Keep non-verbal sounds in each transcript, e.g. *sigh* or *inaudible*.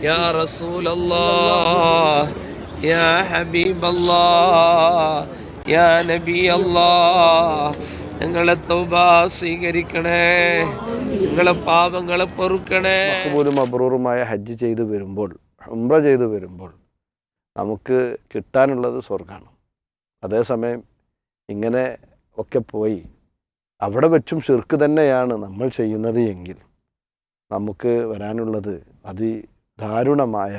يا رسول الله يا حبيب الله يا نبي الله ഞങ്ങളെ തൗബ സ്വീകരിക്കണേ ഞങ്ങളെ പാപങ്ങളെ പൊറുക്കണേ പോലും അബ്രൂറുമായ ഹജ്ജ് ചെയ്ത് വരുമ്പോൾ ഉംറ ചെയ്ത് വരുമ്പോൾ നമുക്ക് കിട്ടാനുള്ളത് സ്വർഗമാണ് അതേസമയം ഇങ്ങനെ ഒക്കെ പോയി അവിടെ വെച്ചും ഷിർക്ക് തന്നെയാണ് നമ്മൾ ചെയ്യുന്നത് എങ്കിൽ നമുക്ക് വരാനുള്ളത് അതിദാരുണമായ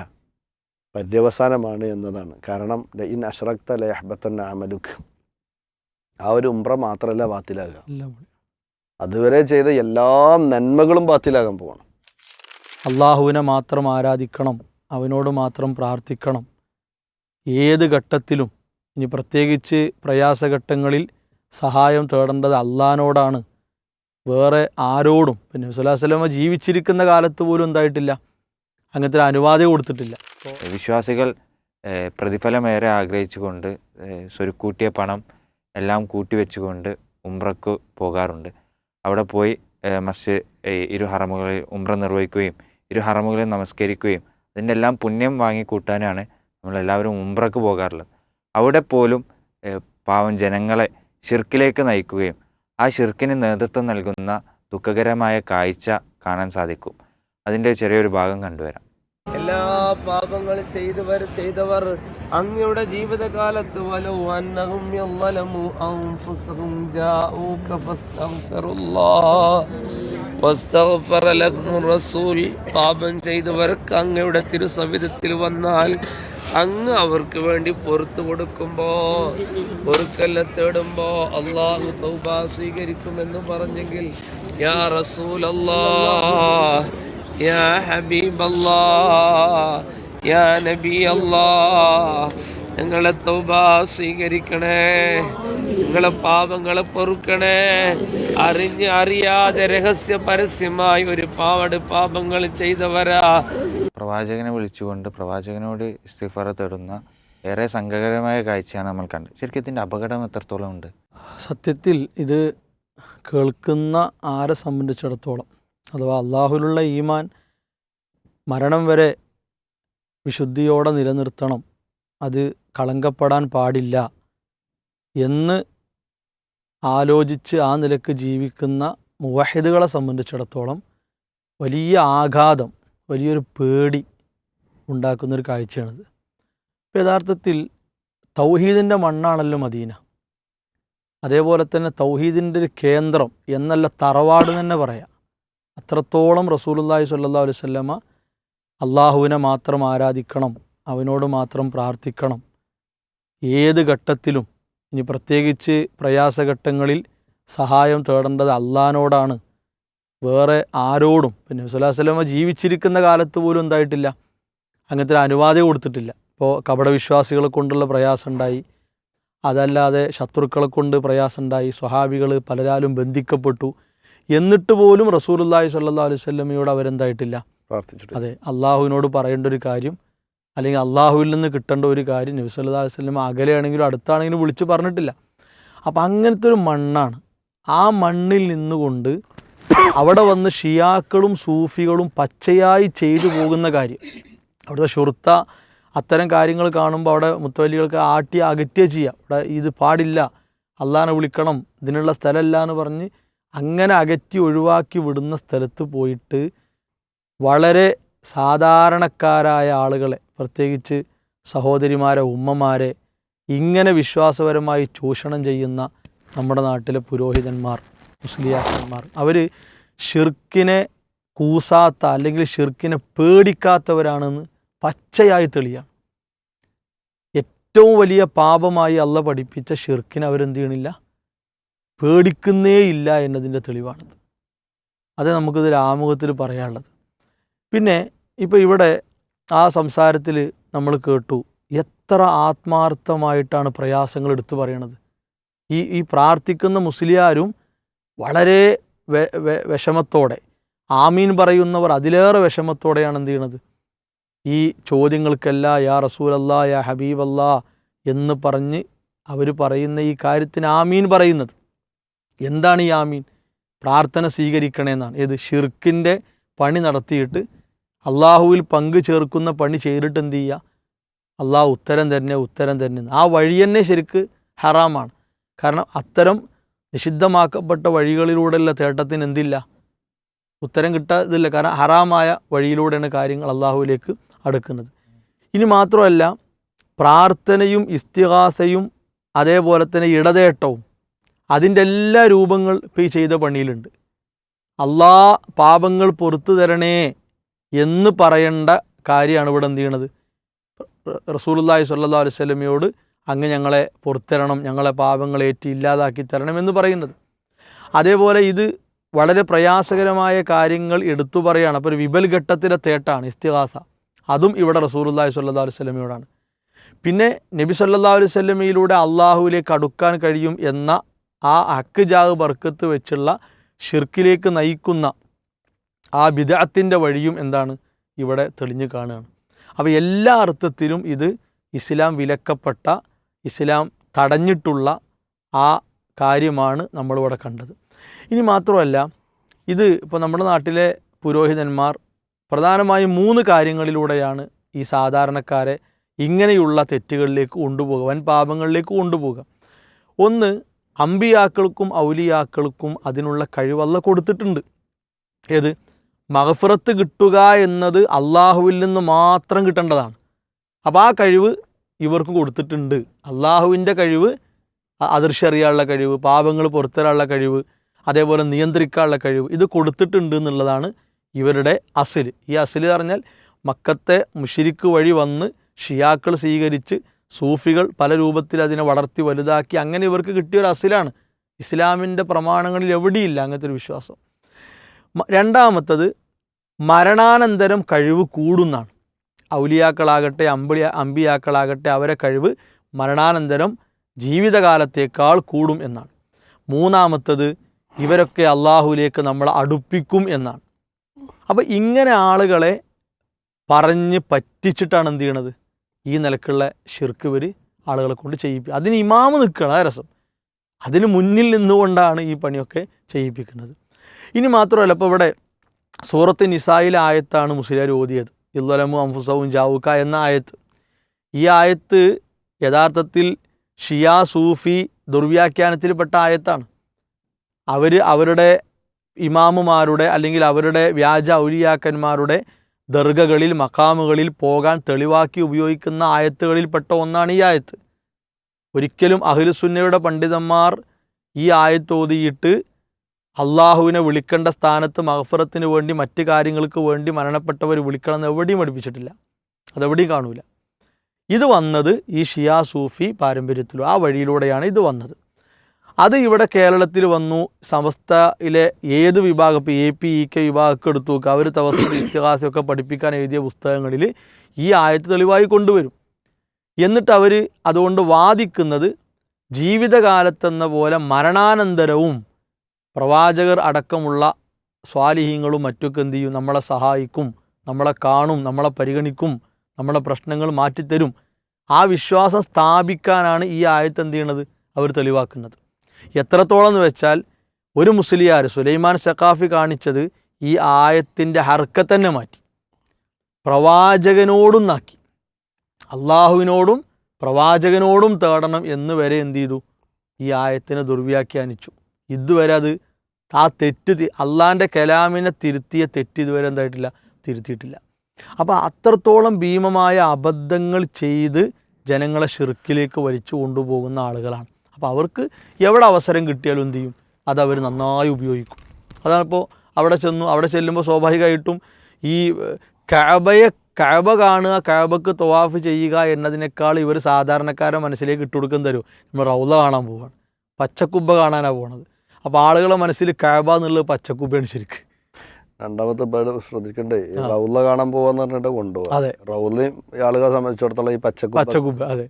പര്യവസാനമാണ് എന്നതാണ്. കാരണം ഇൻ അഷ്റക്ത ലഹബത്തൻ അമലുഖ് ആ ഒരു ഉംറ മാത്രമല്ല ബാത്തിലാകുക. അതുവരെ ചെയ്ത എല്ലാ നന്മകളും ബാത്തിലാകാൻ പോകണം അള്ളാഹുവിനെ മാത്രം ആരാധിക്കണം അവനോട് മാത്രം പ്രാർത്ഥിക്കണം. ഏത് ഘട്ടത്തിലും ഇനി പ്രത്യേകിച്ച് പ്രയാസഘട്ടങ്ങളിൽ സഹായം തേടേണ്ടത് അള്ളഹാനോടാണ്. വേറെ ആരോടും പിന്നെ സുലാസ്ലമ ജീവിച്ചിരിക്കുന്ന കാലത്ത് പോലും എന്തായിട്ടില്ല. അങ്ങനത്തെ ഒരു അനുവാദം കൊടുത്തിട്ടില്ല. വിശ്വാസികൾ പ്രതിഫലമേറെ ആഗ്രഹിച്ചുകൊണ്ട് സ്വരുക്കൂട്ടിയ പണം എല്ലാം കൂട്ടിവെച്ചുകൊണ്ട് ഉംറക്ക് പോകാറുണ്ട്. അവിടെ പോയി മസ് ഇരു ഹറമുകളിൽ ഉംറ നിർവഹിക്കുകയും ഇരു ഹറമുകളിൽ നമസ്കരിക്കുകയും അതിന്റെ എല്ലാം പുണ്യം വാങ്ങിക്കൂട്ടാനാണ് നമ്മളെല്ലാവരും ഉംറക്ക് പോകാറുള്ളത്. അവിടെ പോലും പാവം ജനങ്ങളെ ഷിർക്കിലേക്ക് നയിക്കുകയും ആ ഷിർക്കിന് നേതൃത്വം നൽകുന്ന ദുഃഖകരമായ കാഴ്ച കാണാൻ സാധിക്കും. അതിന്റെ ചെറിയൊരു ഭാഗം കണ്ടുവരാം. എല്ലാ പാപങ്ങളും ചെയ്തവർ ചെയ്തവർ അങ്ങയുടെ ജീവിതകാലത്ത് പാപം ചെയ്തവർക്ക് അങ്ങയുടെ തിരുസവിധത്തിൽ വന്നാൽ അങ്ങ് അവർക്ക് വേണ്ടി പൊറത്തു കൊടുക്കുമ്പോ പൊറുക്കല്ല തേടുമ്പോ അള്ളാഹു തൗബ സ്വീകരിക്കുമെന്ന് പറഞ്ഞെങ്കിൽ യാ റസൂൽ يا حبيب الله يا نبي الله ഞങ്ങളെ തൗബ സ്വീകരിക്കണേ ഞങ്ങളെ പാപങ്ങളെ പൊറുക്കണേ അറിഞ്ഞ് അറിയാതെ രഹസ്യ പരസ്യമായി ഒരു പാവട് പാപങ്ങൾ ചെയ്തവരാ പ്രവാചകനെ വിളിച്ചുകൊണ്ട് പ്രവാചകനോട് ഇസ്തിഫാറ തേടുന്ന ഏറെ സങ്കടകരമായ കാഴ്ചയാണ് നമ്മൾ കണ്ടത് ശരിക്കും ഇതിൻ്റെ അപകടം എത്രത്തോളം ഉണ്ട് സത്യത്തിൽ ഇത് കേൾക്കുന്ന ആരെ സംബന്ധിച്ചിടത്തോളം അഥവാ അള്ളാഹുലുള്ള ഈമാൻ മരണം വരെ വിശുദ്ധിയോടെ നിലനിർത്തണം. അത് കളങ്കപ്പെടാൻ പാടില്ല എന്ന് ആലോചിച്ച് ആ നിലയ്ക്ക് ജീവിക്കുന്ന മുവഹിദുകളെ സംബന്ധിച്ചിടത്തോളം വലിയ ആഘാതം വലിയൊരു പേടി ഉണ്ടാക്കുന്നൊരു കാഴ്ചയാണിത്. ഇപ്പം യഥാർത്ഥത്തിൽ തൗഹീദിന്റെ മണ്ണാണല്ലോ മദീന. അതേപോലെ തന്നെ തൗഹീദിന്റെ ഒരു കേന്ദ്രം എന്നല്ല തറവാട് തന്നെ പറയാം. അത്രത്തോളം റസൂലുള്ളാഹി സ്വല്ലല്ലാഹു അലൈഹി വസല്ലമ അള്ളാഹുവിനെ മാത്രം ആരാധിക്കണം അവനോട് മാത്രം പ്രാർത്ഥിക്കണം. ഏത് ഘട്ടത്തിലും ഇനി പ്രത്യേകിച്ച് പ്രയാസഘട്ടങ്ങളിൽ സഹായം തേടേണ്ടത് അള്ളഹാനോടാണ്. വേറെ ആരോടും പിന്നെ വല്ലമ ജീവിച്ചിരിക്കുന്ന കാലത്ത് പോലും എന്തായിട്ടില്ല. അങ്ങനത്തെ അനുവാദം കൊടുത്തിട്ടില്ല. ഇപ്പോൾ കപടവിശ്വാസികളെ കൊണ്ടുള്ള പ്രയാസം ഉണ്ടായി അതല്ലാതെ ശത്രുക്കളെ കൊണ്ട് പ്രയാസമുണ്ടായി. സ്വഹാബികൾ പലരാലും ബന്ധിക്കപ്പെട്ടു. എന്നിട്ട് പോലും റസൂലുള്ളാഹി സ്വല്ലല്ലാഹു അലൈഹി സ്വല്ലമയോട് അവരെന്തായിട്ടില്ല? പ്രാർത്ഥിച്ചിട്ട് അതെ അള്ളാഹുവിനോട് പറയേണ്ട ഒരു കാര്യം അല്ലെങ്കിൽ അള്ളാഹുവിൽ നിന്ന് കിട്ടേണ്ട ഒരു കാര്യം നബി സല്ലല്ലാഹു അലൈഹി വസല്ലം അകലെയാണെങ്കിലും അടുത്താണെങ്കിലും വിളിച്ച് പറഞ്ഞിട്ടില്ല. അപ്പം അങ്ങനത്തെ ഒരു മണ്ണാണ്. ആ മണ്ണിൽ നിന്നുകൊണ്ട് അവിടെ വന്ന് ഷിയാക്കളും സൂഫികളും പച്ചയായി ചെയ്തു പോകുന്ന കാര്യം. അവിടുത്തെ ഷുർത്ത അത്തരം കാര്യങ്ങൾ കാണുമ്പോൾ അവിടെ മുത്തവല്ലികൾക്ക് ആട്ടി അകറ്റുക ചെയ്യുക അവിടെ ഇത് പാടില്ല അള്ളാഹിനെ വിളിക്കണം ഇതിനുള്ള സ്ഥലമല്ല എന്ന് പറഞ്ഞ് അങ്ങനെ അകറ്റി ഒഴിവാക്കി വിടുന്ന സ്ഥലത്ത് പോയിട്ട് വളരെ സാധാരണക്കാരായ ആളുകളെ പ്രത്യേകിച്ച് സഹോദരിമാരെ ഉമ്മമാരെ ഇങ്ങനെ വിശ്വാസപരമായി ചൂഷണം ചെയ്യുന്ന നമ്മുടെ നാട്ടിലെ പുരോഹിതന്മാർ മുസ്ലിയാക്കന്മാർ അവർ ഷിർക്കിനെ കൂസാത്ത അല്ലെങ്കിൽ ഷിർക്കിനെ പേടിക്കാത്തവരാണെന്ന് പച്ചയായി തെളിയാണ്. ഏറ്റവും വലിയ പാപമായി അല്ല പഠിപ്പിച്ച ഷിർക്കിനെ അവരെന്ത് ചെയ്യണില്ല? പേടിക്കുന്നേ ഇല്ല എന്നതിന്റെ തെളിവാണത്. അത് നമുക്കിത് ആമുഖത്തിൽ പറയാനുള്ളത്. പിന്നെ ഇപ്പോൾ ഇവിടെ ആ സംസാരത്തിൽ നമ്മൾ കേട്ടു എത്ര ആത്മാർത്ഥമായിട്ടാണ് പ്രയാസങ്ങൾ എടുത്തു പറയണത്. ഈ ഈ പ്രാർത്ഥിക്കുന്ന മുസ്ലിയാരും വളരെ വിഷമത്തോടെ ആമീൻ പറയുന്നവർ അതിലേറെ വിഷമത്തോടെയാണ് എന്ത് ചെയ്യണത്? ഈ ചോദ്യങ്ങൾക്കല്ല യാ റസൂലല്ലാ യാ ഹബീബല്ലാ എന്ന് പറഞ്ഞ് അവർ പറയുന്ന ഈ കാര്യത്തിന് ആമീൻ പറയുന്നത്. എന്താണ് ഈ ആമീൻ? പ്രാർത്ഥന സ്വീകരിക്കണമെന്നാണ് ഏത്? ഷിർക്കിന്റെ പണി നടത്തിയിട്ട് അള്ളാഹുവിൽ പങ്കു ചേർക്കുന്ന പണി ചെയ്തിട്ട് എന്ത് ചെയ്യുക അള്ളാഹു ഉത്തരം തന്നെ ഉത്തരം തന്നെ ആ വഴി തന്നെ ശരിക്ക് ഹറാമാണ്. കാരണം അത്തരം നിഷിദ്ധമാക്കപ്പെട്ട വഴികളിലൂടെയുള്ള തേട്ടത്തിന് എന്തില്ല? ഉത്തരം കിട്ടാതില്ല. കാരണം ഹറാമായ വഴിയിലൂടെയാണ് കാര്യങ്ങൾ അള്ളാഹുവിലേക്ക് അടുക്കുന്നത്. ഇനി മാത്രമല്ല പ്രാർത്ഥനയും ഇസ്തിഹാസയും അതേപോലെ തന്നെ ഇടതേട്ടവും അതിന്റെ എല്ലാ രൂപങ്ങൾ ഇപ്പോൾ ഈ ചെയ്ത പണിയിലുണ്ട്. അള്ളാ പാപങ്ങൾ പൊറത്തു തരണേ എന്ന് പറയേണ്ട കാര്യമാണ് ഇവിടെ എന്ത് ചെയ്യണത്. റസൂലുല്ലാഹി സല്ലാ അലൈഹി സ്വലമയോട് അങ്ങ് ഞങ്ങളെ പുറത്തരണം ഞങ്ങളെ പാപങ്ങൾ ഏറ്റി ഇല്ലാതാക്കി തരണം എന്ന് പറയുന്നത്. അതേപോലെ ഇത് വളരെ പ്രയാസകരമായ കാര്യങ്ങൾ എടുത്തു പറയുകയാണ് അപ്പോൾ ഒരു വിപൽ ഘട്ടത്തിലെ തേട്ടാണ് ഇസ്തിഹാസ അതും ഇവിടെ റസൂലുല്ലാഹി സല്ലാ അലൈഹി സ്വലമയോടാണ് പിന്നെ നബി സല്ലാ അലൈഹി സ്വലമയിലൂടെ അള്ളാഹുവിലേക്ക് അടുക്കാൻ കഴിയും എന്ന ആ ഹക്ക് ജാഗ് ബർക്കത്ത് വെച്ചുള്ള ഷിർക്കിലേക്ക് നയിക്കുന്ന ആ ബിദാത്തിന്റെ വഴിയും എന്താണ് ഇവിടെ തെളിഞ്ഞു കാണുകയാണ്. അപ്പോൾ എല്ലാ അർത്ഥത്തിലും ഇത് ഇസ്ലാം വിലക്കപ്പെട്ട ഇസ്ലാം തടഞ്ഞിട്ടുള്ള ആ കാര്യമാണ് നമ്മളിവിടെ കണ്ടത്. ഇനി മാത്രമല്ല ഇത് ഇപ്പോൾ നമ്മുടെ നാട്ടിലെ പുരോഹിതന്മാർ പ്രധാനമായും മൂന്ന് കാര്യങ്ങളിലൂടെയാണ് ഈ സാധാരണക്കാരെ ഇങ്ങനെയുള്ള തെറ്റുകളിലേക്ക് കൊണ്ടുപോകുക വൻ പാപങ്ങളിലേക്ക് കൊണ്ടുപോകുക ഒന്ന് അമ്പിയാക്കൾക്കും ഔലിയാക്കൾക്കും അതിനുള്ള കഴിവല്ല കൊടുത്തിട്ടുണ്ട്. ഏത്? മഹഫിറത്ത് കിട്ടുക എന്നത് അള്ളാഹുവിൽ നിന്ന് മാത്രം കിട്ടേണ്ടതാണ്. അപ്പോൾ ആ കഴിവ് ഇവർക്ക് കൊടുത്തിട്ടുണ്ട്. അള്ളാഹുവിന്റെ കഴിവ് അദൃശ്യറിയാനുള്ള കഴിവ് പാപങ്ങൾ പുറത്തരാനുള്ള കഴിവ് അതേപോലെ നിയന്ത്രിക്കാനുള്ള കഴിവ് ഇത് കൊടുത്തിട്ടുണ്ട് എന്നുള്ളതാണ് ഇവരുടെ അസിൽ. ഈ അസിൽ പറഞ്ഞാൽ മക്കത്തെ മുഷിരിക്ക് വഴി വന്ന് ഷിയാക്കൾ സ്വീകരിച്ച് സൂഫികൾ പല രൂപത്തിൽ അതിനെ വളർത്തി വലുതാക്കി അങ്ങനെ ഇവർക്ക് കിട്ടിയൊരു അസിലാണ്. ഇസ്ലാമിന്റെ പ്രമാണങ്ങളിൽ എവിടെയില്ല അങ്ങനത്തെ ഒരു വിശ്വാസം. രണ്ടാമത്തത് മരണാനന്തരം കഴിവ് കൂടുന്നാണ്. ഔലിയാക്കളാകട്ടെ അമ്പിളി അമ്പിയാക്കളാകട്ടെ അവരെ കഴിവ് മരണാനന്തരം ജീവിതകാലത്തേക്കാൾ കൂടും എന്നാണ്. മൂന്നാമത്തത് ഇവരൊക്കെ അള്ളാഹുലേക്ക് നമ്മളെ അടുപ്പിക്കും എന്നാണ്. അപ്പോൾ ഇങ്ങനെ ആളുകളെ പറഞ്ഞ് പറ്റിച്ചിട്ടാണ് എന്ത് ചെയ്യണത്? ഈ നിലക്കുള്ള ഷിർക്ക് ഇവർ ആളുകളെ കൊണ്ട് ചെയ്യിപ്പിക്കുക അതിന് ഇമാമ് നിൽക്കണം ആ രസം. അതിന് മുന്നിൽ നിന്നുകൊണ്ടാണ് ഈ പണിയൊക്കെ ചെയ്യിപ്പിക്കുന്നത്. ഇനി മാത്രമല്ല ഇപ്പോൾ ഇവിടെ സൂറത്ത് നിസായിലെ ആയത്താണ് മുസ്ലിയാർ ഓതിയത്. ഇല്ലലമു അംഫുസവും ജാവുക്ക എന്ന ആയത്ത്. ഈ ആയത്ത് യഥാർത്ഥത്തിൽ ഷിയാ സൂഫി ദുർവ്യാഖ്യാനത്തിൽപ്പെട്ട ആയത്താണ്. അവർ അവരുടെ ഇമാമുമാരുടെ അല്ലെങ്കിൽ അവരുടെ വ്യാജ ഔലിയാക്കന്മാരുടെ ദർഗകളിൽ മക്കാമുകളിൽ പോകാൻ തെളിവാക്കി ഉപയോഗിക്കുന്ന ആയത്തുകളിൽപ്പെട്ട ഒന്നാണ് ഈ ആയത്ത്. ഒരിക്കലും അഹിലുസുന്നയുടെ പണ്ഡിതന്മാർ ഈ ആയത്ത് ഓതിയിട്ട് അള്ളാഹുവിനെ വിളിക്കേണ്ട സ്ഥാനത്ത് മഹഫറത്തിന് വേണ്ടി മറ്റ് കാര്യങ്ങൾക്ക് വേണ്ടി മരണപ്പെട്ടവർ വിളിക്കണം എന്ന് എവിടെയും പഠിപ്പിച്ചിട്ടില്ല. അതെവിടെയും കാണൂല. ഇത് വന്നത് ഈ ഷിയാ സൂഫി പാരമ്പര്യത്തിലും ആ വഴിയിലൂടെയാണ് ഇത് വന്നത്. അത് ഇവിടെ കേരളത്തിൽ വന്നു. സമസ്തയിലെ ഏത് വിഭാഗം ഇപ്പോൾ എ പി ഇ കെ വിഭാഗമൊക്കെ എടുത്തു നോക്കുക. അവർ തവസ്സ ഇസ്തിഹാസമൊക്കെ പഠിപ്പിക്കാൻ എഴുതിയ പുസ്തകങ്ങളിൽ ഈ ആയത്ത് തെളിവായി കൊണ്ടുവരും. എന്നിട്ട് അവർ അതുകൊണ്ട് വാദിക്കുന്നത് ജീവിതകാലത്തെന്ന പോലെ മരണാനന്തരവും പ്രവാചകർ അടക്കമുള്ള സ്വാലിഹ്യങ്ങളും മറ്റൊക്കെ എന്ത് ചെയ്യും? നമ്മളെ സഹായിക്കും നമ്മളെ കാണും നമ്മളെ പരിഗണിക്കും നമ്മളെ പ്രശ്നങ്ങൾ മാറ്റിത്തരും. ആ വിശ്വാസം സ്ഥാപിക്കാനാണ് ഈ ആയത്ത് എന്ത് ചെയ്യണത്? അവർ തെളിവാക്കുന്നത്. എത്രത്തോളം എന്ന് വെച്ചാൽ ഒരു മുസ്ലിയാർ സുലൈമാൻ സഖാഫി കാണിച്ചത് ഈ ആയത്തിന്റെ ഹർക്കത്ത് തന്നെ മാറ്റി. പ്രവാചകനോടും നാക്കി. അള്ളാഹുവിനോടും പ്രവാചകനോടും തേടണം എന്ന് വരെ എന്ത് ചെയ്തു? ഈ ആയത്തിനെ ദുർവ്യാഖ്യാനിച്ചു. ഇതുവരെ അത് ആ തെറ്റ് അള്ളാന്റെ കലാമിനെ തിരുത്തിയ തെറ്റ് ഇതുവരെ എന്തായിട്ടില്ല? തിരുത്തിയിട്ടില്ല. അപ്പോൾ അത്രത്തോളം ഭീമമായ അബദ്ധങ്ങൾ ചെയ്ത് ജനങ്ങളെ ഷിർക്കിലേക്ക് വലിച്ചു കൊണ്ടുപോകുന്ന ആളുകളാണ്. അപ്പോൾ അവർക്ക് എവിടെ അവസരം കിട്ടിയാലും എന്ത് ചെയ്യും? അത് അവർ നന്നായി ഉപയോഗിക്കും. അതാണിപ്പോൾ അവിടെ ചെന്നു അവിടെ ചെല്ലുമ്പോൾ സ്വാഭാവികമായിട്ടും ഈ കഴബയെ കഅബ കാണുക കഅബക്ക് തവാഫ് ചെയ്യുക എന്നതിനേക്കാൾ ഇവർ സാധാരണക്കാരെ മനസ്സിലേക്ക് ഇട്ടുകൊടുക്കാൻ തരും നമ്മൾ റൗല കാണാൻ പോവാണ്. പച്ചക്കുബ്ബ കാണാനാണ് പോണത്. അപ്പോൾ ആളുകളെ മനസ്സിൽ കഴബ എന്നുള്ളത് പച്ചക്കുബ്ബയാണ് ശരിക്ക്. രണ്ടാമത്തെ പേര് ശ്രദ്ധിക്കണ്ടേ റൗള റൗല കാണാൻ പോവാന്ന് പറഞ്ഞിട്ട് കൊണ്ടുപോകും അതെ. റൗലയും ആളുകളെ സംബന്ധിച്ചിടത്തോളം ഈ പച്ചക്കുപ്പ പച്ചക്കുബ്ബ അതെ.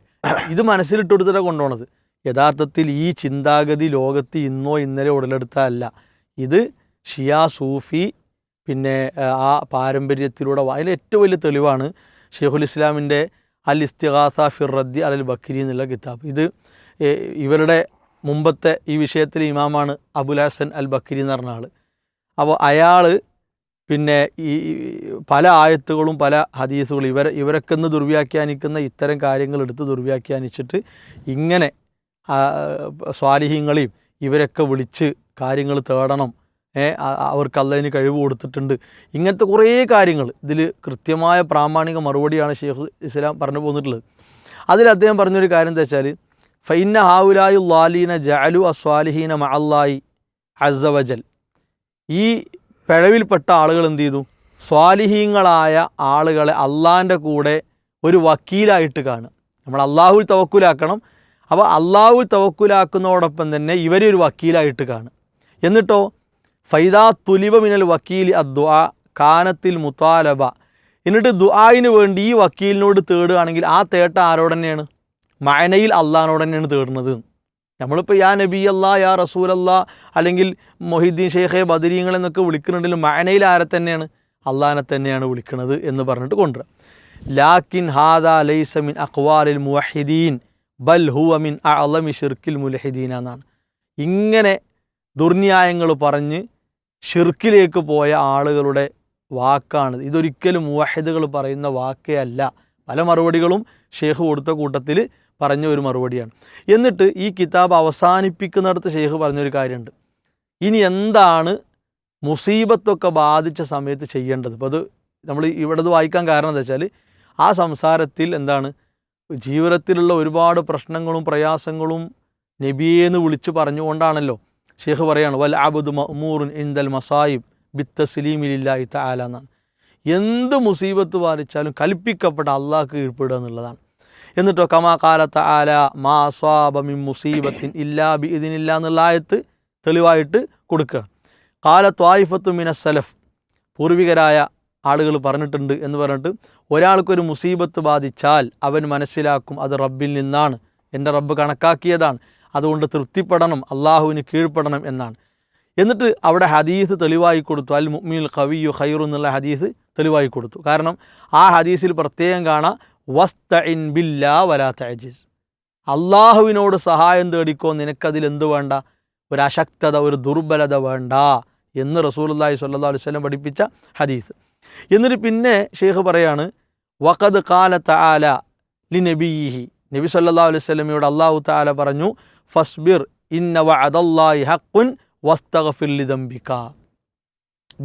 ഇത് മനസ്സിലിട്ട് കൊടുത്തിട്ടാണ് കൊണ്ടുപോണത്. യഥാർത്ഥത്തിൽ ഈ ചിന്താഗതി ലോകത്ത് ഇന്നോ ഇന്നലെ ഉടലെടുത്തതല്ല. ഇത് ഷിയാ സൂഫി പിന്നെ ആ, പാരമ്പര്യത്തിലൂടെ അതിൽ ഏറ്റവും വലിയ തെളിവാണ് ഷെയ്ഖുൽ ഇസ്ലാമിന്റെ അൽ ഇസ്തിഹാസ ഫിർ റദ്ദി അൽ ബക്കിരി എന്നുള്ള കിതാബ്. ഇത് ഇവരുടെ മുമ്പത്തെ ഈ വിഷയത്തിലെ ഇമാമാണ് അബുൽ ഹസൻ അൽ ബക്കിരി എന്ന് പറഞ്ഞ ആൾ അപ്പോൾ അയാൾ പിന്നെ ഈ പല ആയത്തുകളും പല ഹദീസുകളും ഇവരെ ഇവരൊക്കെ ഒന്ന് ദുർവ്യാഖ്യാനിക്കുന്ന ഇത്തരം കാര്യങ്ങൾ എടുത്ത് ദുർവ്യാഖ്യാനിച്ചിട്ട് ഇങ്ങനെ സ്വാലിഹ്യങ്ങളെയും ഇവരൊക്കെ വിളിച്ച് കാര്യങ്ങൾ തേടണം. അവർക്ക് അള്ളതിന് കഴിവ് കൊടുത്തിട്ടുണ്ട്. ഇങ്ങനത്തെ കുറേ കാര്യങ്ങൾ ഇതിൽ കൃത്യമായ പ്രാമാണിക മറുപടിയാണ് ഷെയ്ഖ് ഇസ്ലാം പറഞ്ഞു പോന്നിട്ടുള്ളത്. അതിൽ അദ്ദേഹം പറഞ്ഞൊരു കാര്യം എന്താ വെച്ചാൽ ഫൈന ഹാവുലായു ലാലീന ജഅലു അസ്വാലിഹീന മഅല്ലായി അസവജൽ ഈ പിഴവിൽപ്പെട്ട ആളുകൾ എന്ത് ചെയ്തു? സ്വാലിഹീങ്ങളായ ആളുകളെ അള്ളാഹിന്റെ കൂടെ ഒരു വക്കീലായിട്ട് കാണുക. നമ്മൾ അള്ളാഹുൽ തവക്കുലാക്കണം അപ്പോൾ അള്ളാഹുൽ തവക്കുലാക്കുന്നതോടൊപ്പം തന്നെ ഇവരെ ഒരു വക്കീലായിട്ട് കാണും. എന്നിട്ടോ? ഫൈദാ തുലിവ മിനൽ വക്കീൽ അദ്വാ കാനത്തിൽ മുത്താലബ. എന്നിട്ട് ദുആയിന് വേണ്ടി ഈ വക്കീലിനോട് തേടുകയാണെങ്കിൽ ആ തേട്ട ആരോട് തന്നെയാണ്? മയനയിൽ അള്ളഹാനോട് തന്നെയാണ് തേടുന്നത്. നമ്മളിപ്പോൾ യാ നബി അല്ലാ യാ റസൂൽ അല്ലാ അല്ലെങ്കിൽ മൊഹിദ്ദീൻ ഷെയ്ഖെ ബദരീങ്ങൾ എന്നൊക്കെ വിളിക്കുന്നുണ്ടെങ്കിലും മയനയിൽ ആരെ തന്നെയാണ്? അള്ളഹാനെ തന്നെയാണ് വിളിക്കുന്നത് എന്ന് പറഞ്ഞിട്ട് കൊണ്ടുവരാം. ലാക്കിൻ ഹാദ ലൈസമിൻ അഖ്വാലിൽ മുവഹിദീൻ. ബൽ അളമി ഷിർക്കിൽ മുലഹിദീന എന്നാണ്. ഇങ്ങനെ ദുർന്യായങ്ങൾ പറഞ്ഞ് ഷിർക്കിലേക്ക് പോയ ആളുകളുടെ വാക്കാണ്. ഇതൊരിക്കലും മുവാഹിദുകൾ പറയുന്ന വാക്കേ അല്ല. പല മറുപടികളും ഷെയ്ഖ് കൊടുത്ത കൂട്ടത്തിൽ പറഞ്ഞ ഒരു മറുപടിയാണ്. എന്നിട്ട് ഈ കിതാബ് അവസാനിപ്പിക്കുന്നിടത്ത് ഷെയ്ഖ് പറഞ്ഞൊരു കാര്യമുണ്ട്. ഇനി എന്താണ് മുസീബത്തൊക്കെ ബാധിച്ച സമയത്ത് ചെയ്യേണ്ടത്? അപ്പോൾ അത് നമ്മൾ ഇവിടെ വായിക്കാൻ കാരണം എന്താ വെച്ചാൽ ആ സംസാരത്തിൽ എന്താണ് ജീവിതത്തിലുള്ള ഒരുപാട് പ്രശ്നങ്ങളും പ്രയാസങ്ങളും നബിയേന്ന് വിളിച്ചു പറഞ്ഞുകൊണ്ടാണല്ലോ ഷെയ്ഖ് പറയാണ് വൽ അബുദ് മഅ്മൂറുൻ ഇന്ദൽ മസായിബ് ബിത്തസ്ലീമിലില്ലാഹി തആല എന്നാണ്. എന്ത് മുസീബത്ത് ബാധിച്ചാലും കൽപ്പിക്കപ്പെട്ട അള്ളാഹ്ക്ക് കീഴ്പ്പെടുക എന്നുള്ളതാണ്. എന്നിട്ടോ കമാ കാലത്ത ആല മാ സ്വാബ മിൻ മുസീബത്തിൻ ഇല്ലാ ബി ഇതിനില്ല എന്നുള്ള ആയത്ത് തെളിവായിട്ട് കൊടുക്കുക. കാല ത്വായിഫത്തു മിന സലഫ് പൂർവികരായ ആളുകൾ പറഞ്ഞിട്ടുണ്ട് എന്ന് പറഞ്ഞിട്ട് ഒരാൾക്കൊരു മുസീബത്ത് ബാധിച്ചാൽ അവൻ മനസ്സിലാക്കും അത് റബ്ബിൽ നിന്നാണ്. എന്റെ റബ്ബ് കണക്കാക്കിയതാണ്. അതുകൊണ്ട് തൃപ്തിപ്പെടണം അള്ളാഹുവിന് കീഴ്പ്പെടണം എന്നാണ്. എന്നിട്ട് അവിടെ ഹദീസ് തെളിവായി കൊടുത്തു. അൽ മുഅ്മിനുൽ ഖവിയു ഖൈറു എന്നുള്ള ഹദീസ് തെളിവായി കൊടുത്തു. കാരണം ആ ഹദീസിൽ പ്രത്യേകം കാണാം വസ്ത ഇൻ ബില്ലാ വലാ തഅജിസ്. അള്ളാഹുവിനോട് സഹായം തേടിക്കോ നിനക്കതിൽ എന്ത് വേണ്ട? ഒരു അശക്തത ഒരു ദുർബലത വേണ്ട എന്ന് റസൂലുള്ളാഹി സ്വല്ലല്ലാഹു അലൈഹി വസല്ലം പഠിപ്പിച്ച ഹദീസ്. എന്നിട്ട് പിന്നെ ഷെയ്ഖ് പറയാണ് വഖദ് കാല തആല ലി നബിയിഹി നബി സല്ലാ അലൈഹി സ്വലമിയോട് അള്ളാഹു താല പറഞ്ഞു ഫസ്ബിർ ഇന്ന വഅദല്ലാഹി ഹഖുൻ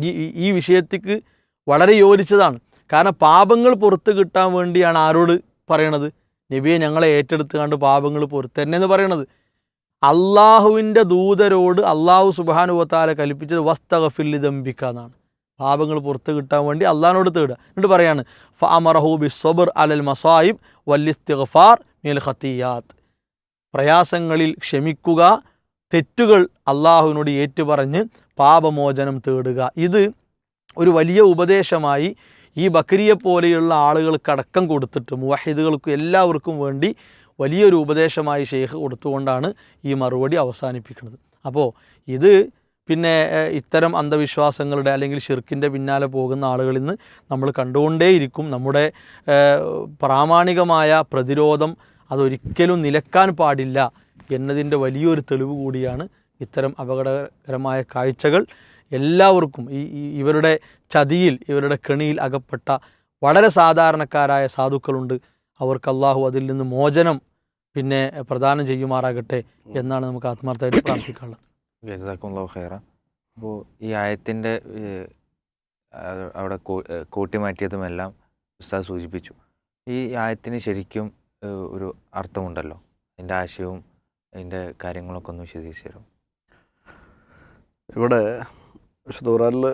ഈ ഈ- ഈ വിഷയത്തിക്ക് വളരെ യോജിച്ചതാണ്. കാരണം പാപങ്ങൾ പുറത്ത് കിട്ടാൻ വേണ്ടിയാണ് ആരോട് പറയണത്? നബിയെ ഞങ്ങളെ ഏറ്റെടുത്ത് കണ്ട് പാപങ്ങൾ പുറത്ത് തന്നെ എന്ന് പറയണത്. അള്ളാഹുവിന്റെ ദൂതരോട് അള്ളാഹു സുബാനുവത്താല കൽപ്പിച്ചത് വസ്തഗഫില്ലി ദംബിക്ക എന്നാണ്. പാപങ്ങൾ പുറത്ത് കിട്ടാൻ വേണ്ടി അള്ളഹാനോട് തേടുക എന്നിട്ട് പറയാണ് ഫഅമറഹു ബി സബർ അലൽ മസായിബ് വല്ലിസ്തിഗ്ഫാർ മിൽ ഖത്തിയാത്ത്. പ്രയാസങ്ങളിൽ ക്ഷമിക്കുക തെറ്റുകൾ അള്ളാഹുവിനോട് ഏറ്റുപറഞ്ഞ് പാപമോചനം തേടുക. ഇത് ഒരു വലിയ ഉപദേശമായി ഈ ബക്രിയെ പോലെയുള്ള ആളുകൾക്ക് അടക്കം കൊടുത്തിട്ട് മുവാഹിദുകൾക്കും എല്ലാവർക്കും വേണ്ടി വലിയൊരു ഉപദേശമായി ഷെയ്ഖ് കൊടുത്തുകൊണ്ടാണ് ഈ മറുപടി അവസാനിപ്പിക്കുന്നത്. അപ്പോൾ ഇത് പിന്നെ ഇത്തരം അന്ധവിശ്വാസങ്ങളുടെ അല്ലെങ്കിൽ ഷിർക്കിന്റെ പിന്നാലെ പോകുന്ന ആളുകളിൽ നിന്ന് നമ്മൾ കണ്ടുകൊണ്ടേയിരിക്കും. നമ്മുടെ പ്രാമാണികമായ പ്രതിരോധം അതൊരിക്കലും നിലക്കാൻ പാടില്ല എന്നതിന്റെ വലിയൊരു തെളിവ് കൂടിയാണ് ഇത്തരം അപകടകരമായ കാഴ്ചകൾ. എല്ലാവർക്കും ഈ ഇവരുടെ ചതിയിൽ ഇവരുടെ കെണിയിൽ അകപ്പെട്ട വളരെ സാധാരണക്കാരായ സാധുക്കളുണ്ട്. അവർക്ക് അള്ളാഹു അതിൽ നിന്ന് മോചനം പിന്നെ പ്രദാനം ചെയ്യുമാറാകട്ടെ എന്നാണ് നമുക്ക് ആത്മാർത്ഥമായിട്ട് പ്രാർത്ഥിക്കാനുള്ളത്. അപ്പോൾ ഈ ആയത്തിന്റെ അവിടെ കൂട്ടി മാറ്റിയതുമെല്ലാം ഉസ്താദ് സൂചിപ്പിച്ചു. ഈ ആയത്തിന് ശരിക്കും ഒരു അർത്ഥമുണ്ടല്ലോ. അതിന്റെ ആശയവും അതിന്റെ കാര്യങ്ങളൊക്കെ ഒന്ന് വിശദീകരിച്ചു തരും ഇവിടെ വിശുദ്ധ ഖുറാനിൽ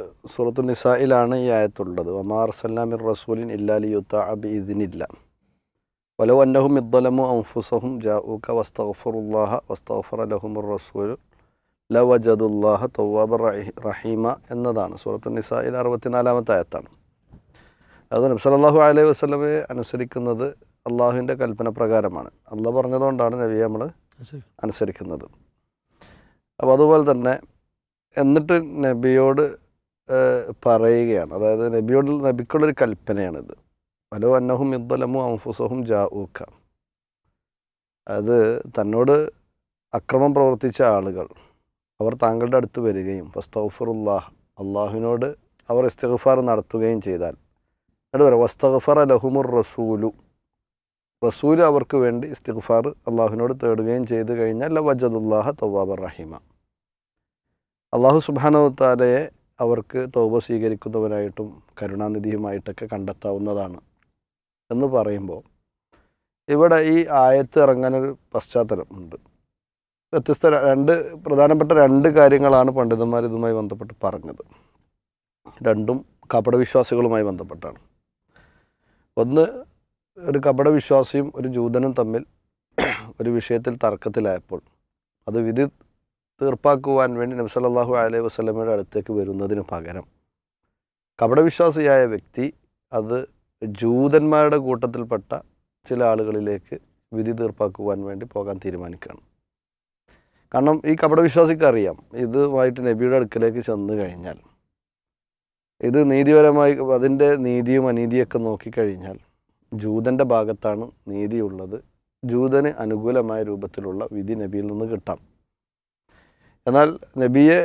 നിസായിലാണ് ഈ ആയത്തുള്ളത്. ഒമാർ സല്ലാമിർ റസൂലിൻ ഇല്ലാലി യുത്ത അബി ഇതിനില്ല വലോ അന്നഹും ഇദ്ദലമു അംഫുസഹും ജാ ഊക്ക വസ്തഗ്ഫറുല്ലാഹ വസ്തഗ്ഫറ ലഹുമുർ റസൂൽ. ലവജദുല്ലാഹ തവ്വാബ റഹീമ എന്നതാണ്. സൂറത്തു നിസായിൽ അറുപത്തിനാലാമത്തെ ആയത്താണ്. അത് നബി അലൈഹി വസ്ലമെ അനുസരിക്കുന്നത് അള്ളാഹുവിന്റെ കൽപ്പന പ്രകാരമാണ്. അള്ളാഹ് പറഞ്ഞതുകൊണ്ടാണ് നബി നമ്മൾ അനുസരിക്കുന്നത്. അപ്പോൾ അതുപോലെ തന്നെ എന്നിട്ട് നബിയോട് പറയുകയാണ്. അതായത് നബിയോട് നബിക്കുള്ളൊരു കൽപ്പനയാണിത്. വലോ അന്നഹും ഇദ്ദലമു അംഫുസഹും ജാഊക്ക. അത് തന്നോട് അക്രമം പ്രവർത്തിച്ച ആളുകൾ അവർ താങ്കളുടെ അടുത്ത് വരികയും ഫസ്തൗഫറുല്ലാഹ് അള്ളാഹുവിനോട് അവർ ഇസ്തിഗ്ഫാർ നടത്തുകയും ചെയ്താൽ. എന്നിട്ട് പറയാം വസ്തഗ്ഫറ ലഹുമുർ റസൂലു. റസൂൽ അവർക്ക് വേണ്ടി ഇസ്തിഗ്ഫാർ അള്ളാഹുവിനോട് തേടുകയും ചെയ്തു കഴിഞ്ഞാൽ വജദുല്ലാഹ തവാബർ റഹീമ. അള്ളാഹു സുബാനോ താലയെ അവർക്ക് തൗബ സ്വീകരിക്കുന്നവനായിട്ടും കരുണാനിധിയുമായിട്ടൊക്കെ കണ്ടെത്താവുന്നതാണ്. എന്ന് പറയുമ്പോൾ ഇവിടെ ഈ ആയത്ത് ഇറങ്ങാനൊരു പശ്ചാത്തലം ഉണ്ട്. വ്യത്യസ്ത രണ്ട് പ്രധാനപ്പെട്ട രണ്ട് കാര്യങ്ങളാണ് പണ്ഡിതന്മാർ ഇതുമായി ബന്ധപ്പെട്ട് പറഞ്ഞത്. രണ്ടും കപടവിശ്വാസികളുമായി ബന്ധപ്പെട്ടാണ്. ഒന്ന് ഒരു കപടവിശ്വാസിയും ഒരു ജൂതനും തമ്മിൽ *clears throat* ഒരു വിഷയത്തിൽ തർക്കത്തിലായപ്പോൾ അത് വിധി തീർപ്പാക്കുവാൻ വേണ്ടി നബി സല്ലല്ലാഹു അലൈഹി വസല്ലമയുടെ അടുത്തേക്ക് വരുന്നതിന് പകരം കപടവിശ്വാസിയായ വ്യക്തി അത് ജൂതന്മാരുടെ കൂട്ടത്തിൽപ്പെട്ട ചില ആളുകളിലേക്ക് വിധി തീർപ്പാക്കുവാൻ വേണ്ടി പോകാൻ തീരുമാനിക്കുകയാണ്. കാരണം ഈ കപടവിശ്വാസിക്ക് അറിയാം. ഇതുമായിട്ട് നബിയുടെ അടുക്കലേക്ക് ചെന്ന് കഴിഞ്ഞാൽ ഇത് നീതിപരമായി അതിന്റെ നീതിയും അനീതിയൊക്കെ നോക്കിക്കഴിഞ്ഞാൽ ജൂതന്റെ ഭാഗത്താണ് നീതിയുള്ളത്. ജൂതന് അനുകൂലമായ രൂപത്തിലുള്ള വിധി നബിയിൽ നിന്ന് കിട്ടാം. എന്നാൽ നബിയെ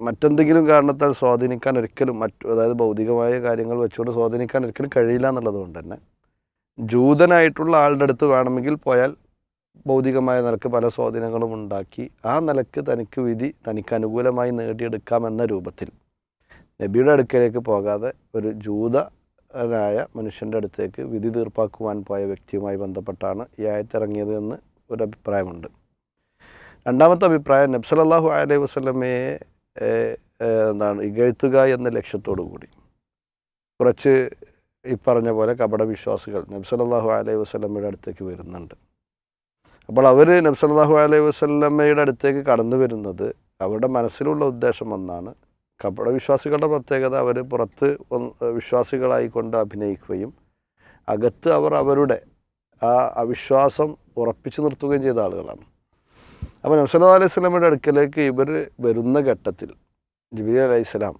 മറ്റെന്തെങ്കിലും കാരണത്താൽ സ്വാധീനിക്കാൻ ഒരിക്കലും മറ്റു അതായത് ഭൗതികമായ കാര്യങ്ങൾ വെച്ചുകൊണ്ട് സ്വാധീനിക്കാൻ ഒരിക്കലും കഴിയില്ല എന്നുള്ളത് കൊണ്ട് തന്നെ ജൂതനായിട്ടുള്ള ആളുടെ അടുത്ത് വേണമെങ്കിൽ പോയാൽ ഭൗതികമായ നിലയ്ക്ക് പല സ്വാധീനങ്ങളും ഉണ്ടാക്കി ആ നിലയ്ക്ക് തനിക്ക് വിധി തനിക്ക് അനുകൂലമായി നേടിയെടുക്കാമെന്ന രൂപത്തിൽ. നബിയുടെ അടുക്കലേക്ക് പോകാതെ ഒരു ജൂതനായ മനുഷ്യന്റെ അടുത്തേക്ക് വിധി തീർപ്പാക്കുവാൻ പോയ വ്യക്തിയുമായി ബന്ധപ്പെട്ടാണ് ഈ ആയത്തിറങ്ങിയത് എന്ന് ഒരു അഭിപ്രായമുണ്ട്. രണ്ടാമത്തെ അഭിപ്രായം നബ്സലല്ലാഹു അലൈഹി വസ്ലമയെ എന്താണ് ഇകഴ്ത്തുക എന്ന ലക്ഷ്യത്തോടു കൂടി. കുറച്ച് ഈ പറഞ്ഞ പോലെ കപട വിശ്വാസികൾ നബ്സലല്ലാഹു അലൈഹി വസ്ലമയുടെ അടുത്തേക്ക് വരുന്നുണ്ട്. അപ്പോൾ അവർ നബ്സല്ലാഹു അലൈഹി വസ്ലമ്മയുടെ അടുത്തേക്ക് കടന്നു വരുന്നത് അവരുടെ മനസ്സിലുള്ള ഉദ്ദേശം ഒന്നാണ്. കപട വിശ്വാസികളുടെ പ്രത്യേകത അവർ പുറത്ത് വിശ്വാസികളായിക്കൊണ്ട് അഭിനയിക്കുകയും അകത്ത് അവർ അവരുടെ ആ അവിശ്വാസം ഉറപ്പിച്ചു നിർത്തുകയും ചെയ്ത ആളുകളാണ്. അപ്പോൾ നബ്സല്ലാ അലൈഹി സ്വലമയുടെ അടുക്കലേക്ക് ഇവർ വരുന്ന ഘട്ടത്തിൽ ജിബിലി അലൈഹി സ്വലാം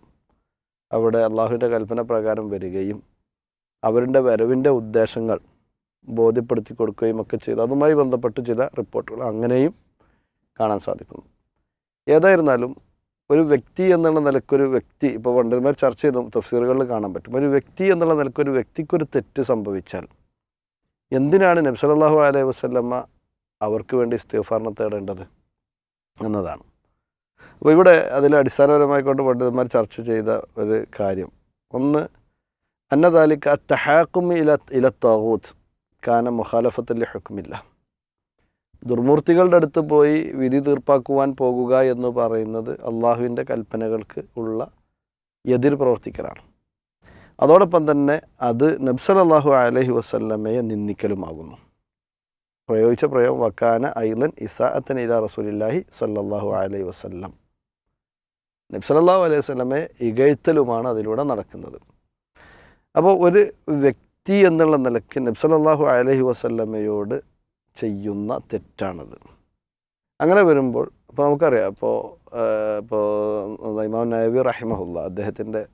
അവിടെ അള്ളാഹുവിന്റെ കൽപ്പന പ്രകാരം വരികയും അവരുടെ വരവിന്റെ ഉദ്ദേശങ്ങൾ ബോധ്യപ്പെടുത്തി കൊടുക്കുകയും ഒക്കെ ചെയ്തു. അതുമായി ബന്ധപ്പെട്ട് ചില റിപ്പോർട്ടുകൾ അങ്ങനെയും കാണാൻ സാധിക്കുന്നു. ഏതായിരുന്നാലും ഒരു വ്യക്തി എന്നുള്ള നിലക്കൊരു വ്യക്തി ഇപ്പോൾ പണ്ഡിതന്മാർ ചർച്ച ചെയ്തു തഫ്സീറുകളിൽ കാണാൻ പറ്റും. ഒരു വ്യക്തി എന്നുള്ള നിലക്കൊരു വ്യക്തിക്കൊരു തെറ്റ് സംഭവിച്ചാൽ എന്തിനാണ് നബ്സലാഹു അലൈഹി വസ്ലമ്മ അവർക്ക് വേണ്ടി ഇസ്തിഫാറിനെ തേടേണ്ടത് എന്നതാണ്. അപ്പോൾ ഇവിടെ അതിൽ അടിസ്ഥാനപരമായിക്കൊണ്ട് പണ്ഡിതന്മാർ ചർച്ച ചെയ്ത ഒരു കാര്യം. ഒന്ന് അന്നദാലിക്ക തഹാക്കും ഇല ഇല തഹൂത്ത് കാന മുഖാലഫത്തിൽ ഹുക്കുമില്ല ദുർമൂർത്തികളുടെ അടുത്ത് പോയി വിധി തീർപ്പാക്കുവാൻ പോകുക എന്ന് പറയുന്നത് അള്ളാഹുവിന്റെ കൽപ്പനകൾക്ക് ഉള്ള എതിർ പ്രവർത്തിക്കലാണ്. അതോടൊപ്പം തന്നെ അത് നബ്സൽ അള്ളാഹു അലഹി വസല്ലമയെ നിന്ദിക്കലുമാകുന്നു. പ്രയോഗിച്ച പ്രയോഗം വക്കാന ഐലൻ ഇസാഅത്തൻ ഇല റസൂലില്ലാഹി സല്ലാഹു അലൈഹി വസല്ലം. നബ്സലല്ലാഹു അലൈഹി വസ്ലമെ ഇകഴ്ത്തലുമാണ് അതിലൂടെ നടക്കുന്നത്. അപ്പോൾ ഒരു വ്യക്തി എന്നുള്ള നിലയ്ക്ക് നബ്സലല്ലാഹു അലഹി വസല്ലമ്മയോട് ചെയ്യുന്ന തെറ്റാണത്. അങ്ങനെ വരുമ്പോൾ ഇപ്പോൾ നമുക്കറിയാം ഇപ്പോൾ ഇപ്പോൾ ഇമാം നബി റഹിമഹുല്ല അദ്ദേഹത്തിന്റെ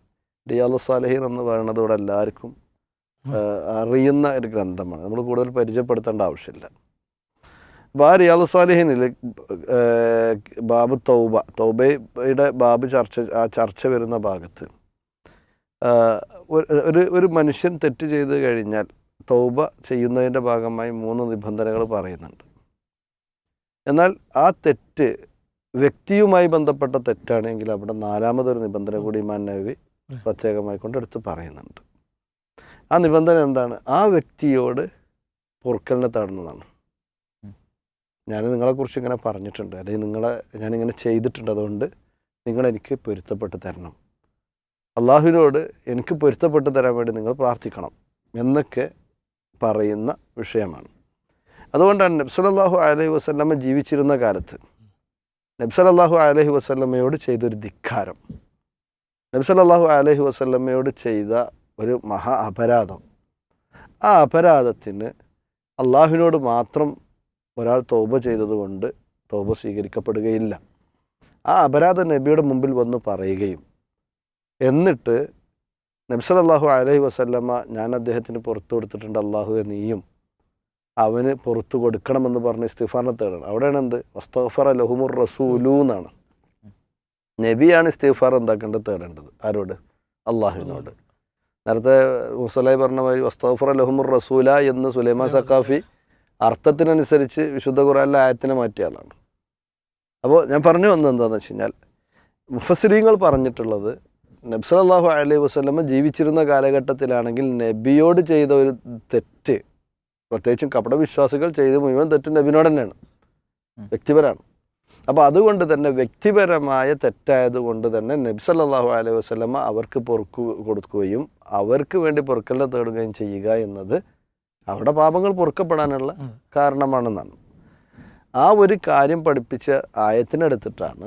റിയാലു സാലഹീൻ എന്ന് പറയുന്നത് ഇവിടെ എല്ലാവർക്കും അറിയുന്ന ഒരു ഗ്രന്ഥമാണ്. നമ്മൾ കൂടുതൽ പരിചയപ്പെടുത്തേണ്ട ആവശ്യമില്ല. അപ്പോൾ ആ റിയാലു സാലിഹിനിൽ ബാബ് തൗബ തൗബയുടെ ബാബ് ചർച്ച ആ ചർച്ച വരുന്ന ഭാഗത്ത് ഒരു- ഒരു മനുഷ്യൻ തെറ്റ് ചെയ്ത് കഴിഞ്ഞാൽ തൗബ ചെയ്യുന്നതിന്റെ ഭാഗമായി മൂന്ന് നിബന്ധനകൾ പറയുന്നുണ്ട്. എന്നാൽ ആ തെറ്റ് വ്യക്തിയുമായി ബന്ധപ്പെട്ട തെറ്റാണെങ്കിൽ അവിടെ നാലാമതൊരു നിബന്ധന കൂടി ഇമാൻ നബി പ്രത്യേകമായി കൊണ്ട് എടുത്ത് പറയുന്നുണ്ട്. ആ നിബന്ധന എന്താണ്? ആ വ്യക്തിയോട് പൊറുക്കലിനെ തേടുന്നതാണ് ഞാൻ നിങ്ങളെക്കുറിച്ച് ഇങ്ങനെ പറഞ്ഞിട്ടുണ്ട്. അല്ലെങ്കിൽ നിങ്ങളെ ഞാനിങ്ങനെ ചെയ്തിട്ടുണ്ട്. അതുകൊണ്ട് നിങ്ങളെനിക്ക് പൊരുത്തപ്പെട്ട് തരണം. അള്ളാഹുവിനോട് എനിക്ക് പൊരുത്തപ്പെട്ട് തരാൻ വേണ്ടി നിങ്ങൾ പ്രാർത്ഥിക്കണം എന്നൊക്കെ പറയുന്ന വിഷയമാണ്. അതുകൊണ്ടാണ് നബ്സലല്ലാഹു അലഹി വസ്ല്ലമ്മ ജീവിച്ചിരുന്ന കാലത്ത് നബ്സലല്ലാഹു അലഹി വസ്ല്ലമ്മയോട് ചെയ്തൊരു ധിക്കാരം. നബ്സലല്ലാഹു അലഹി വസ്ല്ലമ്മയോട് ചെയ്ത ഒരു മഹാ അപരാധം. ആ അപരാധത്തിന് അള്ളാഹുവിനോട് മാത്രം ഒരാൾ തൗബ ചെയ്തതുകൊണ്ട് തൗബ സ്വീകരിക്കപ്പെടുകയില്ല. ആ അപരാധം നബിയുടെ മുമ്പിൽ വന്ന് പറയുകയും എന്നിട്ട് നബ്സൽ അള്ളാഹു അലഹി വസല്ലമ്മ ഞാൻ അദ്ദേഹത്തിന് പുറത്തു കൊടുത്തിട്ടുണ്ട് അള്ളാഹു നീയും അവന് പുറത്തു കൊടുക്കണമെന്ന് പറഞ്ഞ് ഇസ്തിഫാറിനെ തേടണം. അവിടെയാണ് എന്ത്? വസ്തഫർ ലഹുമുർ റസൂലു എന്നാണ്. നബിയാണ് ഇസ്തിഫാർ എന്താക്കേണ്ടത്? തേടേണ്ടത്. ആരോട്? അള്ളാഹുവിനോട് നേരത്തെ മുസലായി പറഞ്ഞ മാതിരി വസ്തഫർ ലഹുമുർ റസൂല എന്ന് സുലൈമാൻ സക്കാഫി അർത്ഥത്തിനനുസരിച്ച് വിശുദ്ധ ഖുറാനിലെ ആയത്തിനെ മാറ്റിയ ആളാണ്. അപ്പോൾ ഞാൻ പറഞ്ഞു വന്നത് എന്താണെന്ന് വെച്ച് കഴിഞ്ഞാൽ മുഫസിരീങ്ങൾ പറഞ്ഞിട്ടുള്ളത് നബ്സലാഹു അലൈഹി വസ്ലമ ജീവിച്ചിരുന്ന കാലഘട്ടത്തിലാണെങ്കിൽ നബിയോട് ചെയ്ത ഒരു തെറ്റ് പ്രത്യേകിച്ചും കപടവിശ്വാസികൾ ചെയ്ത മുഴുവൻ തെറ്റ് നബിനോട് തന്നെയാണ്. വ്യക്തിപരമാണ്. അപ്പോൾ അതുകൊണ്ട് തന്നെ വ്യക്തിപരമായ തെറ്റായതുകൊണ്ട് തന്നെ നബി സല്ലല്ലാഹു അലൈഹി വസല്ലമ അവർക്ക് പൊറുക്കു കൊടുക്കുകയും അവർക്ക് വേണ്ടി പൊറുക്കലിനെ തേടുകയും ചെയ്യുക എന്നത് അവരുടെ പാപങ്ങൾ പൊറുക്കപ്പെടാനുള്ള കാരണമാണെന്നാണ്. ആ ഒരു കാര്യം പഠിപ്പിച്ച ആയത്തിനെടുത്തിട്ടാണ്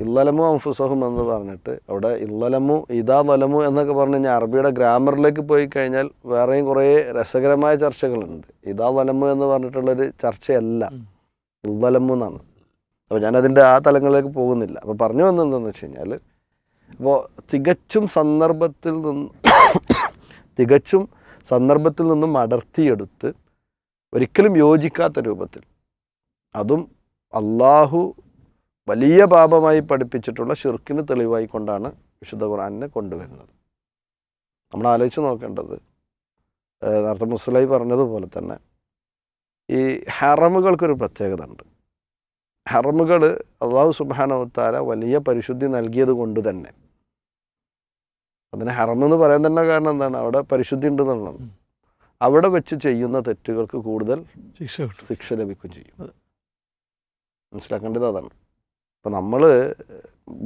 ഇല്ലലമു അംഫുസഹും എന്ന് പറഞ്ഞിട്ട് അവിടെ ഇല്ലലമു ഇതാ നൊലമു എന്നൊക്കെ പറഞ്ഞു കഴിഞ്ഞാൽ അറബിയുടെ ഗ്രാമറിലേക്ക് പോയി കഴിഞ്ഞാൽ വേറെയും കുറേ രസകരമായ ചർച്ചകളുണ്ട്. ഇതാ നൊലമു എന്ന് പറഞ്ഞിട്ടുള്ളൊരു ചർച്ചയല്ല. ഇല്ലലമു എന്നാണ്. അപ്പോൾ ഞാനതിന്റെ ആ തലങ്ങളിലേക്ക് പോകുന്നില്ല. അപ്പോൾ പറഞ്ഞു വന്നതെന്താണെന്ന് വെച്ച് കഴിഞ്ഞാൽ അപ്പോൾ തികച്ചും സന്ദർഭത്തിൽ നിന്ന് *coughs* തികച്ചും സന്ദർഭത്തിൽ നിന്നും അടർത്തിയെടുത്ത് ഒരിക്കലും യോജിക്കാത്ത രൂപത്തിൽ അതും അള്ളാഹു വലിയ പാപമായി പഠിപ്പിച്ചിട്ടുള്ള ഷിർക്കിന് തെളിവായി കൊണ്ടാണ് വിശുദ്ധ ഖുർആാനിനെ കൊണ്ടുവരുന്നത്. നമ്മൾ ആലോചിച്ച് നോക്കേണ്ടത് നേരത്തെ മുസ്ലായി പറഞ്ഞതുപോലെ തന്നെ ഈ ഹറമുകൾക്കൊരു പ്രത്യേകത ഉണ്ട്. ഹറമുകൾ അള്ളാഹു സുബാനവത്താല വലിയ പരിശുദ്ധി നൽകിയത് കൊണ്ട് തന്നെ. അതിന് ഹറം എന്ന് പറയാൻ തന്നെ കാരണം എന്താണ്? അവിടെ പരിശുദ്ധി ഉണ്ട് ഉണ്ടെന്നുള്ളതാണ് അവിടെ വെച്ച് ചെയ്യുന്ന തെറ്റുകൾക്ക് കൂടുതൽ ശിക്ഷ ശിക്ഷ ലഭിക്കുകയും ചെയ്യും. മനസ്സിലാക്കേണ്ടത് അതാണ്. അപ്പം നമ്മൾ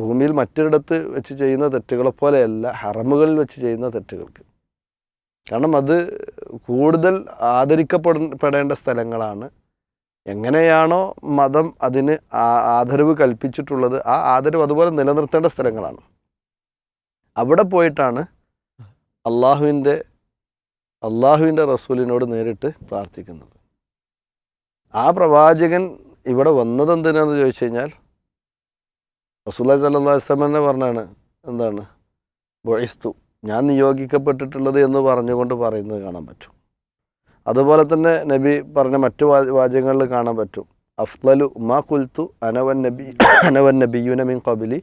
ഭൂമിയിൽ മറ്റൊരിടത്ത് വെച്ച് ചെയ്യുന്ന തെറ്റുകളെ പോലെയല്ല ഹറമുകളിൽ വെച്ച് ചെയ്യുന്ന തെറ്റുകൾക്ക്. കാരണം അത് കൂടുതൽ ആദരിക്കപ്പെടേണ്ട സ്ഥലങ്ങളാണ്. എങ്ങനെയാണോ മതം അതിന് ആദരവ് കൽപ്പിച്ചിട്ടുള്ളത് ആ ആദരവ് അതുപോലെ നിലനിർത്തേണ്ട സ്ഥലങ്ങളാണ്. അവിടെ പോയിട്ടാണ് അള്ളാഹുവിന്റെ അള്ളാഹുവിന്റെ റസൂലിനോട് നേരിട്ട് പ്രാർത്ഥിക്കുന്നത്. ആ പ്രവാചകൻ ഇവിടെ വന്നത് എന്തിനാന്ന് ചോദിച്ചു കഴിഞ്ഞാൽ റസൂല്ലാ സല്ലാ വസ്ലമന്നെ പറഞ്ഞാണ് എന്താണ്? ബൊഴിസ്തു ഞാൻ നിയോഗിക്കപ്പെട്ടിട്ടുള്ളത് എന്ന് പറഞ്ഞുകൊണ്ട് പറയുന്നത് കാണാൻ പറ്റും. അതുപോലെ തന്നെ നബി പറഞ്ഞ മറ്റു വാചകങ്ങളിൽ കാണാൻ പറ്റും. അഫ്ലലു ഉമാ കുൽത്തു അനവൻ നബി അനവൻ നബിയുന മിൻ കബിലി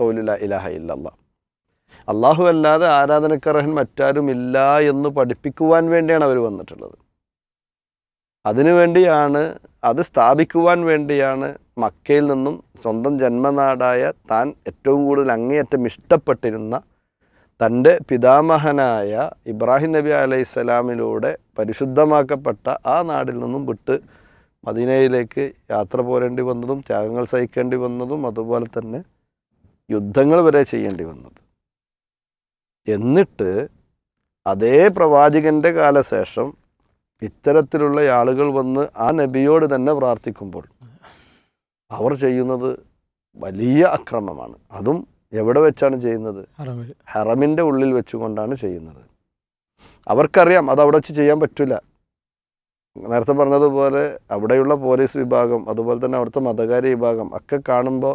കൗലുല ഇലാഹ ഇല്ലല്ല അള്ളാഹു അല്ലാതെ ആരാധനക്കർഹൻ മറ്റാരും ഇല്ല എന്ന് പഠിപ്പിക്കുവാൻ വേണ്ടിയാണ് അവർ വന്നിട്ടുള്ളത്. അതിനുവേണ്ടിയാണ് അത് സ്ഥാപിക്കുവാൻ വേണ്ടിയാണ് മക്കയിൽ നിന്നും സ്വന്തം ജന്മനാടായ താൻ ഏറ്റവും കൂടുതൽ അങ്ങേയറ്റം ഇഷ്ടപ്പെട്ടിരുന്ന തന്റെ പിതാമഹനായ ഇബ്രാഹിം നബി അലൈഹി സ്വലാമിലൂടെ പരിശുദ്ധമാക്കപ്പെട്ട ആ നാടിൽ നിന്നും വിട്ട് മദീനയിലേക്ക് യാത്ര പോരേണ്ടി വന്നതും ത്യാഗങ്ങൾ സഹിക്കേണ്ടി വന്നതും അതുപോലെ തന്നെ യുദ്ധങ്ങൾ വരെ ചെയ്യേണ്ടി വന്നത്. എന്നിട്ട് അതേ പ്രവാചകന്റെ കാലശേഷം ഇത്തരത്തിലുള്ള ആളുകൾ വന്ന് ആ നബിയോട് തന്നെ പ്രാർത്ഥിക്കുമ്പോൾ അവർ ചെയ്യുന്നത് വലിയ അക്രമമാണ്. അതും എവിടെ വെച്ചാണ് ചെയ്യുന്നത്? ഹറമിന്റെ ഉള്ളിൽ വെച്ചുകൊണ്ടാണ് ചെയ്യുന്നത്. അവർക്കറിയാം അത് അവിടെ വെച്ച് ചെയ്യാൻ പറ്റില്ല. നേരത്തെ പറഞ്ഞതുപോലെ അവിടെയുള്ള പോലീസ് വിഭാഗം അതുപോലെ തന്നെ അവിടുത്തെ മതകാര്യ വിഭാഗം ഒക്കെ കാണുമ്പോൾ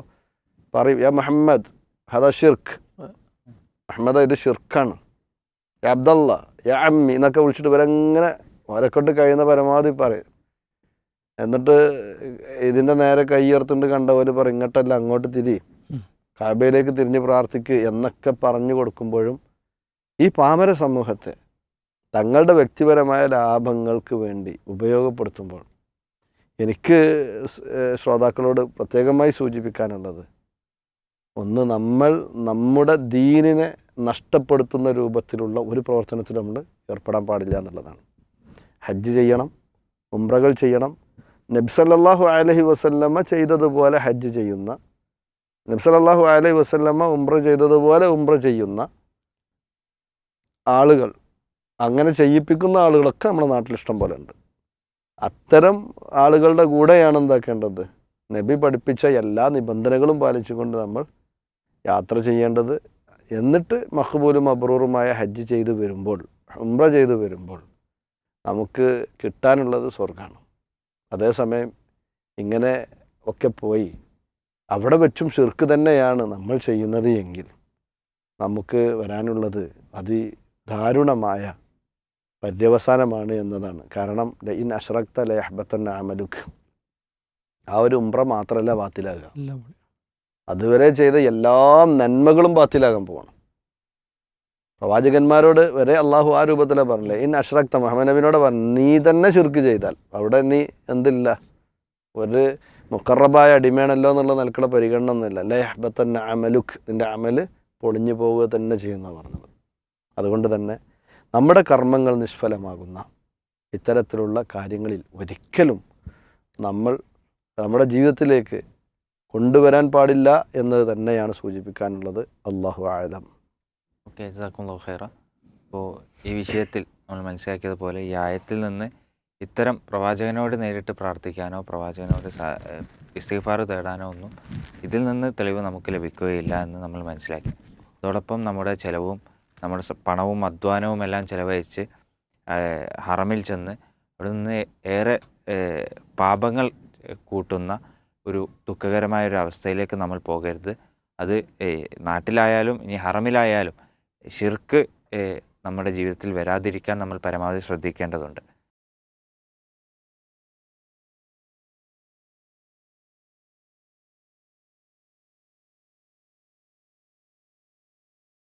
പറയും യാ മുഹമ്മദ് ഹദ ഷിർക്ക് അഹമ്മദ ഇത് ഷിർക്കാണ് യാ അബ്ദല്ല യാ അമ്മി എന്നൊക്കെ വിളിച്ചിട്ട് ഇവരെങ്ങനെ ഓരക്കൊണ്ട് കഴിയുന്ന പരമാവധി പറയും. എന്നിട്ട് ഇതിന്റെ നേരെ കൈയർത്തുകൊണ്ട് കണ്ട പോലെ പറയും ഇങ്ങോട്ടല്ല അങ്ങോട്ട് തിരി. കാബയിലേക്ക് തിരിഞ്ഞ് പ്രാർത്ഥിക്കുക എന്നൊക്കെ പറഞ്ഞു കൊടുക്കുമ്പോഴും ഈ പാമര സമൂഹത്തെ തങ്ങളുടെ വ്യക്തിപരമായ ലാഭങ്ങൾക്ക് വേണ്ടി ഉപയോഗപ്പെടുത്തുമ്പോൾ എനിക്ക് ശ്രോതാക്കളോട് പ്രത്യേകമായി സൂചിപ്പിക്കാനുള്ളത് ഒന്ന് നമ്മൾ നമ്മുടെ ദീനിനെ നഷ്ടപ്പെടുത്തുന്ന രൂപത്തിലുള്ള ഒരു പ്രവർത്തനത്തിൽ നമ്മൾ ഏർപ്പെടാൻ പാടില്ല എന്നുള്ളതാണ്. ഹജ്ജ് ചെയ്യണം ഉംറകൾ ചെയ്യണം നബ്സല്ലാഹു അലഹി വസല്ലമ്മ ചെയ്തതുപോലെ ഹജ്ജ് ചെയ്യുന്ന നബ്സല്ലാഹു അലൈഹി വസല്ലമ്മ ഉംറ ചെയ്തതുപോലെ ഉംറ ചെയ്യുന്ന ആളുകൾ അങ്ങനെ ചെയ്യിപ്പിക്കുന്ന ആളുകളൊക്കെ നമ്മുടെ നാട്ടിൽ ഇഷ്ടം പോലെ ഉണ്ട്. അത്തരം ആളുകളുടെ കൂടെയാണ് എന്താക്കേണ്ടത്? നബി പഠിപ്പിച്ച എല്ലാ നിബന്ധനകളും പാലിച്ചുകൊണ്ട് നമ്മൾ യാത്ര ചെയ്യേണ്ടത്. എന്നിട്ട് മഹബൂലും അബ്രൂറുമായ ഹജ്ജ് ചെയ്തു വരുമ്പോൾ ഉംറ ചെയ്തു വരുമ്പോൾ നമുക്ക് കിട്ടാനുള്ളത് സ്വർഗമാണ് അതേസമയം ഇങ്ങനെ ഒക്കെ പോയി അവിടെ വെച്ചും ഷിർക്ക് തന്നെയാണ് നമ്മൾ ചെയ്യുന്നത് എങ്കിൽ നമുക്ക് വരാനുള്ളത് അതിദാരുണമായ പര്യവസാനമാണ് എന്നതാണ്. കാരണം ലൈൻ അഷ്റക്ത ലഹബത്തൻ ആമലുഖ് ആ ഒരു ഉംറ മാത്രമല്ല വാത്തിലാകുക അതുവരെ ചെയ്ത എല്ലാ നന്മകളും ബാത്തിലാകാൻ പോവാണ്. പ്രവാചകന്മാരോട് വരെ അള്ളാഹു ആ രൂപത്തിലാണ് പറഞ്ഞില്ലേ? ഇൻ അഷ്റക്ത മുഹമ്മദ് നബിനോട് പറഞ്ഞു നീ തന്നെ ശിർക്ക് ചെയ്താൽ അവിടെ നീ എന്തില്ല? ഒരു മുക്കറബായ അടിമയാണല്ലോ എന്നുള്ള നിലക്കുള്ള പരിഗണന ഒന്നുമില്ല അല്ലേ ഹബത്തന്നെ അമലുഖ് നിന്റെ അമൽ പൊളിഞ്ഞു പോവുക തന്നെ ചെയ്യുന്ന പറഞ്ഞത്. അതുകൊണ്ട് തന്നെ നമ്മുടെ കർമ്മങ്ങൾ നിഷ്ഫലമാകുന്ന ഇത്തരത്തിലുള്ള കാര്യങ്ങളിൽ ഒരിക്കലും നമ്മൾ നമ്മുടെ ജീവിതത്തിലേക്ക് കൊണ്ടുവരാൻ പാടില്ല എന്നത് തന്നെയാണ് സൂചിപ്പിക്കാനുള്ളത്. അള്ളാഹു ആലം. ഓക്കെ ജസാക്കുള്ള ഖൈറ അപ്പോൾ ഈ വിഷയത്തിൽ നമ്മൾ മനസ്സിലാക്കിയതുപോലെ ഈ ആയത്തിൽ നിന്ന് ഇത്തരം പ്രവാചകനോട് നേരിട്ട് പ്രാർത്ഥിക്കാനോ പ്രവാചകനോട് ഇസ്തീഫാർ തേടാനോ ഒന്നും ഇതിൽ നിന്ന് തെളിവ് നമുക്ക് ലഭിക്കുകയില്ല എന്ന് നമ്മൾ മനസ്സിലാക്കി. അതോടൊപ്പം നമ്മുടെ ചിലവും നമ്മുടെ പണവും അധ്വാനവും എല്ലാം ചിലവഴിച്ച് ഹറമിൽ ചെന്ന് അവിടെ നിന്ന് ഏറെ പാപങ്ങൾ കൂട്ടുന്ന ഒരു ദുഃഖകരമായ ഒരു അവസ്ഥയിലേക്ക് നമ്മൾ പോകരുത്. അത് നാട്ടിലായാലും ഇനി ഹറമിലായാലും ഷിർക്ക് നമ്മുടെ ജീവിതത്തിൽ വരാതിരിക്കാൻ നമ്മൾ പരമാവധി ശ്രദ്ധിക്കേണ്ടതുണ്ട്.